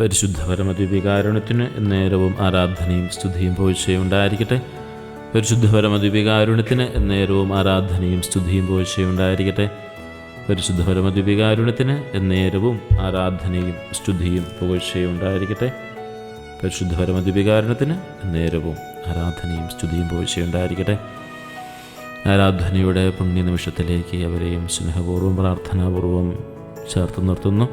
പരിശുദ്ധ പരമദ്വീപികാരുണ്യത്തിന് നേരവും ആരാധനയും സ്തുതിയും പോഴ്ചയും ഉണ്ടായിരിക്കട്ടെ പരിശുദ്ധ പരമദ്വീപികാരുണ്യത്തിന് നേരവും ആരാധനയും സ്തുതിയും പോഴ്ചയും ഉണ്ടായിരിക്കട്ടെ പരിശുദ്ധ പരമദ്വീപികാരുണ്യത്തിന് നേരവും ആരാധനയും സ്തുതിയും പുകഴ്ചയും ഉണ്ടായിരിക്കട്ടെ പരിശുദ്ധ പരമദ്വീപികാരുണ്യത്തിന് നേരവും ആരാധനയും സ്തുതിയും പുകഴ്ചയും ഉണ്ടായിരിക്കട്ടെ ആരാധനയുടെ പുണ്യനിമിഷത്തിലേക്ക് അവരെയും സ്നേഹപൂർവം പ്രാർത്ഥനാപൂർവം ചേർത്ത് നിർത്തുന്നു.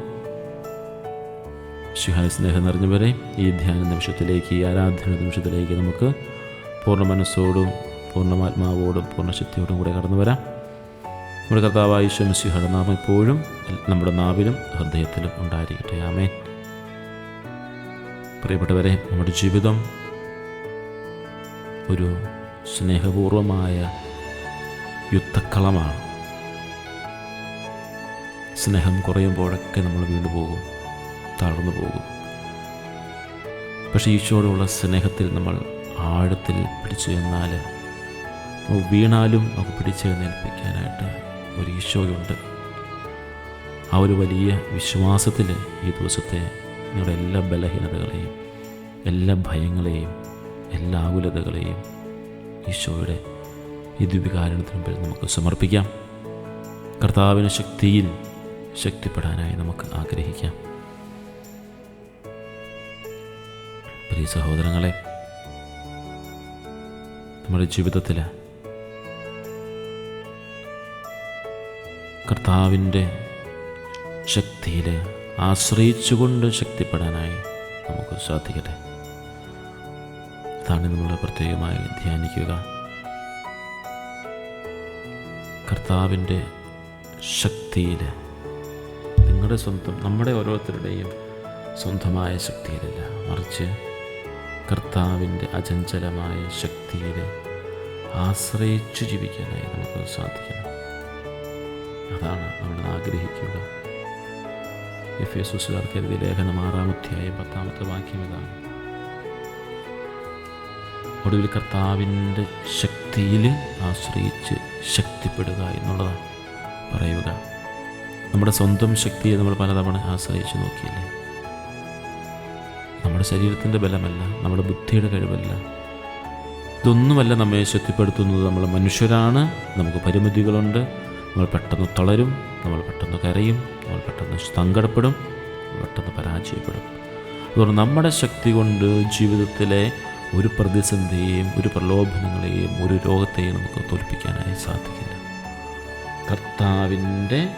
ശിഹായ സ്നേഹം നിറഞ്ഞവരെ ഈ ധ്യാന നിമിഷത്തിലേക്ക് ഈ ആരാധന നിമിഷത്തിലേക്ക് നമുക്ക് പൂർണ മനസ്സോടും പൂർണമാത്മാവോടും പൂർണശക്തിയോടും കൂടെ കടന്നു വരാം. നമ്മുടെ കർത്താവായ ശംസിഹയുടെ നാമം എപ്പോഴും നമ്മുടെ നാവിലും ഹൃദയത്തിലും ഉണ്ടായിരിക്കട്ടെ. ആമേൻ. പ്രിയപ്പെട്ടവരെ നമ്മുടെ ജീവിതം ഒരു സ്നേഹപൂർവമായ യുദ്ധക്കളമാണ്. സ്നേഹം കുറയുമ്പോഴൊക്കെ നമ്മൾ വീണ്ടു പോകും തളർന്നു പോകും. പക്ഷേ ഈശോയോടുള്ള സ്നേഹത്തിൽ നമ്മൾ ആഴത്തിൽ പിടിച്ചു എന്നാൽ വീണാലും നമുക്ക് പിടിച്ചെഴുന്നേൽപ്പിക്കാനായിട്ട് ഒരു ഈശോയുണ്ട്. ആ ഒരു വലിയ വിശ്വാസത്തിൽ ഈ ദിവസത്തെ നിങ്ങളുടെ എല്ലാ ബലഹീനതകളെയും എല്ലാ ഭയങ്ങളെയും എല്ലാ ആകുലതകളെയും ഈശോയുടെ ഈ ദിവ്യകാരണത്തിന് മുമ്പിൽ നമുക്ക് സമർപ്പിക്കാം. കർത്താവിന് ശക്തിയിൽ ശക്തിപ്പെടാനായി നമുക്ക് ആഗ്രഹിക്കാം. പ്രിയ സഹോദരങ്ങളെ നമ്മുടെ ജീവിതത്തിൽ കർത്താവിന്റെ ശക്തിയിൽ ആശ്രയിച്ചുകൊണ്ട് ശക്തിപ്പെടാനായി നമുക്ക് സാധിക്കട്ടെ. അതാണ് നമ്മൾ പ്രത്യേകമായി ധ്യാനിക്കുക. കർത്താവിന്റെ ശക്തിയിൽ നിങ്ങളുടെ സ്വന്തം നമ്മുടെ ഓരോരുത്തരുടെയും സ്വന്തമായ ശക്തിയിലല്ല മറിച്ച് കർത്താവിന്റെ അചഞ്ചലമായ ശക്തിയിൽ ആശ്രയിച്ചു ജീവിക്കാനായി നമുക്ക് സാധിക്കണം. അതാണ് നമ്മൾ ആഗ്രഹിക്കുക. എഫ് എസ് ഉസുകാർക്ക് എഴുതിയ ലേഖനം ആറാമധ്യായ പത്താമത്തെ വാക്യം ഇതാണ്. ഒടുവിൽ കർത്താവിന്റെ ശക്തിയിൽ ആശ്രയിച്ച് ശക്തിപ്പെടുക എന്നുള്ളതാണ് പറയുക. നമ്മുടെ സ്വന്തം ശക്തിയെ നമ്മൾ പലതവണ ആശ്രയിച്ച് നോക്കിയില്ലേ? നമ്മുടെ ശരീരത്തിന്റെ ബലമല്ല നമ്മുടെ ബുദ്ധിയുടെ കഴിവല്ല. ഇതൊന്നുമല്ല നമ്മെ ശക്തിപ്പെടുത്തുന്നത്. നമ്മൾ മനുഷ്യരാണ് നമുക്ക് പരിമിതികളുണ്ട്. നമ്മൾ പെട്ടെന്ന് തളരും നമ്മൾ പെട്ടെന്ന് കരയും നമ്മൾ പെട്ടെന്ന് സങ്കടപ്പെടും പെട്ടെന്ന് പരാജയപ്പെടും. അതുകൊണ്ട് നമ്മുടെ ശക്തി കൊണ്ട് ജീവിതത്തിലെ ഒരു പ്രതിസന്ധിയെയും ഒരു പ്രലോഭനങ്ങളെയും ഒരു രോഗത്തെയും നമുക്ക് തോൽപ്പിക്കാനായി സാധിക്കില്ല. കർത്താവിന്റെ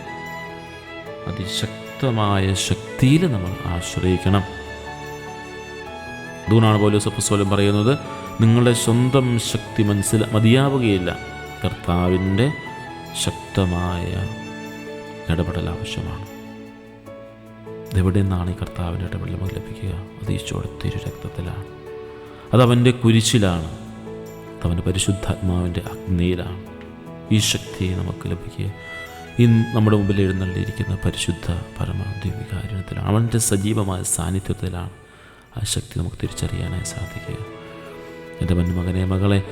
അതിശക്തമായ ശക്തിയിൽ നമ്മൾ ആശ്രയിക്കണം. അതുകൊണ്ടാണ് പോലീസ് അപ്പസ്വലം പറയുന്നത് നിങ്ങളുടെ സ്വന്തം ശക്തി മനസ്സിൽ മതിയാവുകയില്ല. കർത്താവിന്റെ ശക്തമായ ഇടപെടൽ ആവശ്യമാണ്. ഇതെവിടെ നിന്നാണ് ഈ കർത്താവിന്റെ ഇടപെടൽ നമുക്ക് ലഭിക്കുക? അത് ഈശോയുടെ രക്തത്തിലാണ്. അതവന്റെ കുരിശിലാണ്. അതവന്റെ പരിശുദ്ധാത്മാവിന്റെ അഗ്നിയിലാണ്. ഈ ശക്തി നമുക്ക് ലഭിക്കുക. ഇന്ന് നമ്മുടെ മുമ്പിൽ എഴുന്നള്ളിയിരിക്കുന്ന പരിശുദ്ധ പരമ അവന്റെ സജീവമായ സാന്നിധ്യത്തിലാണ്. ആ ശക്തി നമുക്ക് തിരിച്ചറിയാനായി സാധിക്കുക. എന്റെ മകനെ മകളെ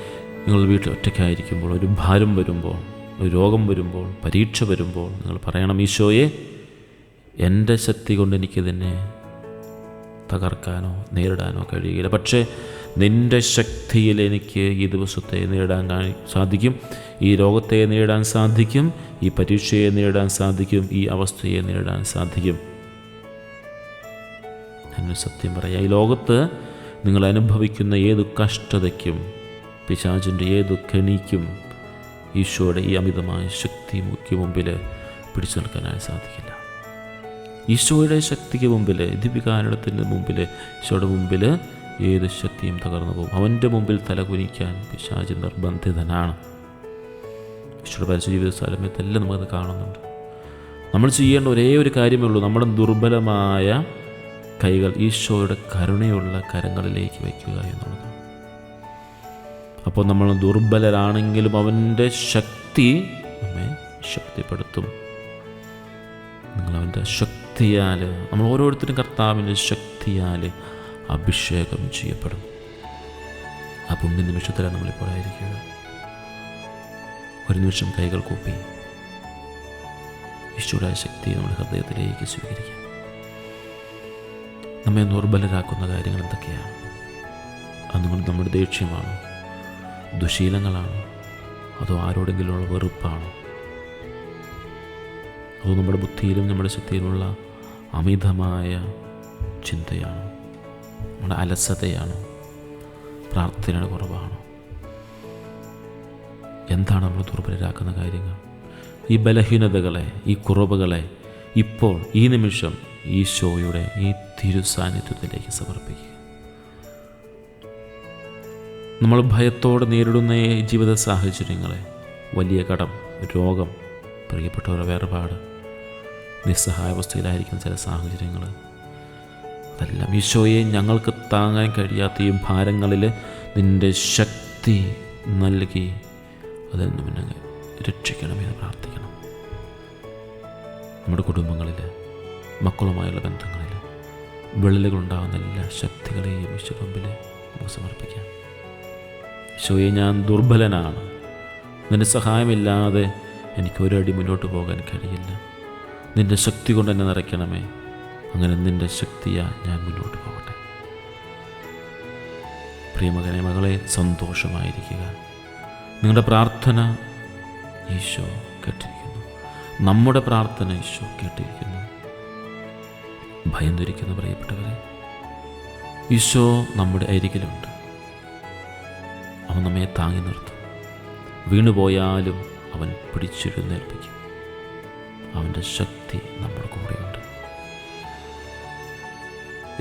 നിങ്ങൾ വീട്ടിൽ ഒറ്റയ്ക്കായിരിക്കുമ്പോൾ ഒരു ഭാരം വരുമ്പോൾ ഒരു രോഗം വരുമ്പോൾ പരീക്ഷ വരുമ്പോൾ നിങ്ങൾ പറയണം ഈശോയെ എന്റെ ശക്തി കൊണ്ട് എനിക്കിതിനെ തകർക്കാനോ നേരിടാനോ കഴിയുകയില്ല പക്ഷേ നിന്റെ ശക്തിയിൽ എനിക്ക് ഈ ദിവസത്തെ നേരിടാൻ സാധിക്കും ഈ രോഗത്തെ നേരിടാൻ സാധിക്കും ഈ പരീക്ഷയെ നേരിടാൻ സാധിക്കും ഈ അവസ്ഥയെ നേരിടാൻ സാധിക്കും. എന്നെ സത്യം പറയാം. ഈ ലോകത്ത് നിങ്ങൾ അനുഭവിക്കുന്ന ഏത് കഷ്ടതയ്ക്കും പിശാചിന്റെ ഏത് കെണിക്കും ഈശോയുടെ ഈ അമിതമായ ശക്തി മുഖ്യ മുമ്പിൽ പിടിച്ചു നിൽക്കാനായി സാധിക്കില്ല. ഈശോയുടെ ശക്തിക്ക് മുമ്പിൽ ദിപികാരണത്തിന്റെ മുമ്പിൽ ഈശോയുടെ മുമ്പിൽ ഏത് ശക്തിയും തകർന്നു പോകും. അവന്റെ മുമ്പിൽ തലകുനിക്കാൻ പിശാചി നിർബന്ധിതനാണ്. ഈശോയുടെ പരിശു ജീവിത സ്ഥലമത്തെല്ലാം നമുക്കത് കാണുന്നുണ്ട്. നമ്മൾ ചെയ്യേണ്ട ഒരേ ഒരു കാര്യമേ ഉള്ളൂ. നമ്മുടെ ദുർബലമായ കൈകൾ ഈശോയുടെ കരുണയുള്ള കരങ്ങളിലേക്ക് വയ്ക്കുക എന്നുള്ളത്. അപ്പോൾ നമ്മൾ ദുർബലരാണെങ്കിലും അവന്റെ ശക്തി നമ്മെ ശക്തിപ്പെടുത്തും. നിങ്ങൾ അവന്റെ ശക്തിയാൽ നമ്മൾ ഓരോരുത്തരും കർത്താവിന്റെ ശക്തിയാൽ അഭിഷേകം ചെയ്യപ്പെടും. ആ പുണ്യ നിമിഷത്തിലാണ് നമ്മളിപ്പോൾ ആയിരിക്കുക. ഒരു നിമിഷം കൈകൾ കൂപ്പി. ഈശോയുടെ ശക്തി നമ്മുടെ ഹൃദയത്തിലേക്ക് സ്വീകരിക്കാം. നമ്മെ ദുർബലരാക്കുന്ന കാര്യങ്ങൾ എന്തൊക്കെയാണ്? അതുകൊണ്ട് നമ്മുടെ ദേഷ്യമാണോ? ദുശീലങ്ങളാണോ? അതോ ആരോടെങ്കിലുമുള്ള വെറുപ്പാണോ? അതോ നമ്മുടെ ബുദ്ധിയിലും നമ്മുടെ ശക്തിയിലുമുള്ള അമിതമായ ചിന്തയാണോ? നമ്മുടെ അലസതയാണോ? പ്രാർത്ഥനയുടെ കുറവാണോ? എന്താണ് നമ്മൾ ദുർബലരാക്കുന്ന കാര്യങ്ങൾ? ഈ ബലഹീനതകളെ ഈ കുറവുകളെ ഇപ്പോൾ ഈ നിമിഷം ഈശോയുടെ ഈ തിരുസാന്നിധ്യത്തിലേക്ക് സമർപ്പിക്കുക. നമ്മൾ ഭയത്തോടെ നേരിടുന്ന ഈ ജീവിത സാഹചര്യങ്ങളെ വലിയ കടം രോഗം പ്രിയപ്പെട്ടവരുടെ വേർപാട് നിസ്സഹായാവസ്ഥയിലായിരിക്കുന്ന ചില സാഹചര്യങ്ങൾ അതെല്ലാം ഈശോയെ ഞങ്ങൾക്ക് താങ്ങാൻ കഴിയാത്ത ഈ ഭാരങ്ങളിൽ നിന്റെ ശക്തി നൽകി അതിൽ നിന്ന് പിന്നെ രക്ഷിക്കണമെന്ന് പ്രാർത്ഥിക്കണം. നമ്മുടെ കുടുംബങ്ങളിൽ മക്കളുമായുള്ള ബന്ധങ്ങളിൽ വിള്ളലുകളുണ്ടാകുന്ന എല്ലാ ശക്തികളെയും നമുക്ക് സമർപ്പിക്കാം ഈശോയെ ഞാൻ ദുർബലനാണ്. നിന്റെ സഹായമില്ലാതെ എനിക്ക് ഒരടി മുന്നോട്ട് പോകാൻ കഴിയില്ല. നിന്റെ ശക്തി കൊണ്ട് എന്നെ നിറയ്ക്കണമേ. അങ്ങനെ നിന്റെ ശക്തിയാ ഞാൻ മുന്നോട്ട് പോകട്ടെ. പ്രിയമകനെ മകളെ സന്തോഷമായിരിക്കുക. നിങ്ങളുടെ പ്രാർത്ഥന ഈശോ കേട്ടിരിക്കുന്നു. നമ്മുടെ പ്രാർത്ഥന ഈശോ കേട്ടിരിക്കുന്നു. ഭയം ധരിക്കുന്ന പ്രിയപ്പെട്ടവരെ ഈശോ നമ്മുടെ അരികിലുണ്ട്. അവൻ നമ്മെ താങ്ങി നിർത്തും. വീണുപോയാലും അവൻ പിടിച്ചെഴുന്നേൽപ്പിക്കും. അവന്റെ ശക്തി നമ്മുടെ കൂടെയുണ്ട്.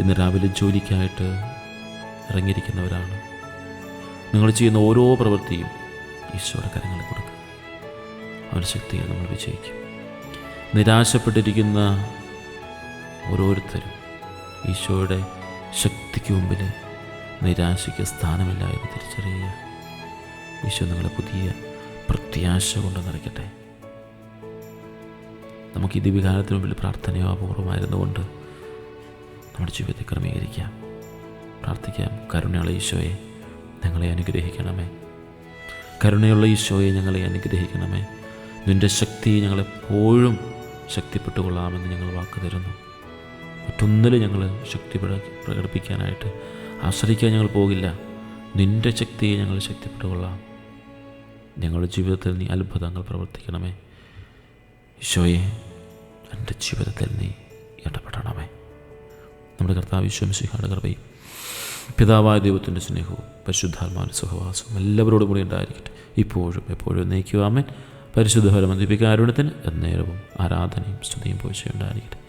ഇന്ന് രാവിലെ ജോലിക്കായിട്ട് ഇറങ്ങിയിരിക്കുന്നവരാണ്. നിങ്ങൾ ചെയ്യുന്ന ഓരോ പ്രവൃത്തിയും ഈശോയുടെ കരങ്ങളിൽ കൊടുക്കുക അവന്റെ ശക്തിയെ നമ്മൾ വിജയിക്കും. നിരാശപ്പെട്ടിരിക്കുന്ന ഓരോരുത്തരും ഈശോയുടെ ശക്തിക്ക് മുമ്പിൽ നിരാശയ്ക്ക് സ്ഥാനമില്ല എന്ന് തിരിച്ചറിയുക. ഈശോ നിങ്ങളെ പുതിയ പ്രത്യാശ കൊണ്ട് നിറയ്ക്കട്ടെ. നമുക്ക് ഈ ദിവ്യകാലത്തിന് മുമ്പിൽ പ്രാർത്ഥനയോ അപൂർവമായിരുന്നുകൊണ്ട് നമ്മുടെ ജീവിതത്തെ ക്രമീകരിക്കാം. പ്രാർത്ഥിക്കാം. കരുണയുള്ള ഈശോയെ ഞങ്ങളെ അനുഗ്രഹിക്കണമേ. കരുണയുള്ള ഈശോയെ ഞങ്ങളെ അനുഗ്രഹിക്കണമേ. നിന്റെ ശക്തി ഞങ്ങളെപ്പോഴും ശക്തിപ്പെട്ടുകൊള്ളാമെന്ന് ഞങ്ങൾ വാക്ക് തരുന്നു. മറ്റൊന്നിലും ഞങ്ങൾ ശക്തി പ്രക- പ്രകടിപ്പിക്കാനായിട്ട് ആശ്രയിക്കാൻ ഞങ്ങൾ പോകില്ല. നിന്റെ ശക്തിയെ ഞങ്ങൾ ശക്തിപ്പെട്ടുകൊള്ളാം. ഞങ്ങളുടെ ജീവിതത്തിൽ നീ അത്ഭുതങ്ങൾ പ്രവർത്തിക്കണമേ. ഈശോയെ എന്റെ ജീവിതത്തിൽ നീ ഇടപെടണമേ. നമ്മുടെ കർത്താവ് വിശ്വംസിഹാട് കൃപയും പിതാവായ ദൈവത്തിന്റെ സ്നേഹവും പരിശുദ്ധാത്മാവിന്റെ സുഖവാസവും എല്ലാവരോടും കൂടി ഉണ്ടായിരിക്കട്ടെ. ഇപ്പോഴും എപ്പോഴും നയിക്കുവാമൻ പരിശുദ്ധ ഫലമന്ദിപ്പിക്കാരുണത്തിന് എന്നേരവും ആരാധനയും സ്തുതിയും പോഴ്ചയുണ്ടായിരിക്കട്ടെ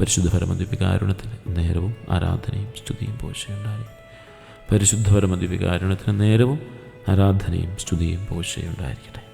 പരിശുദ്ധ പരമദ്വീപികാരുണത്തിന് നേരവും ആരാധനയും സ്തുതിയും പോഷയുണ്ടായി. പരിശുദ്ധ പരമദ്വീപികാരുണത്തിന് നേരവും ആരാധനയും സ്തുതിയും പോഴ്ചയുണ്ടായിരിക്കട്ടെ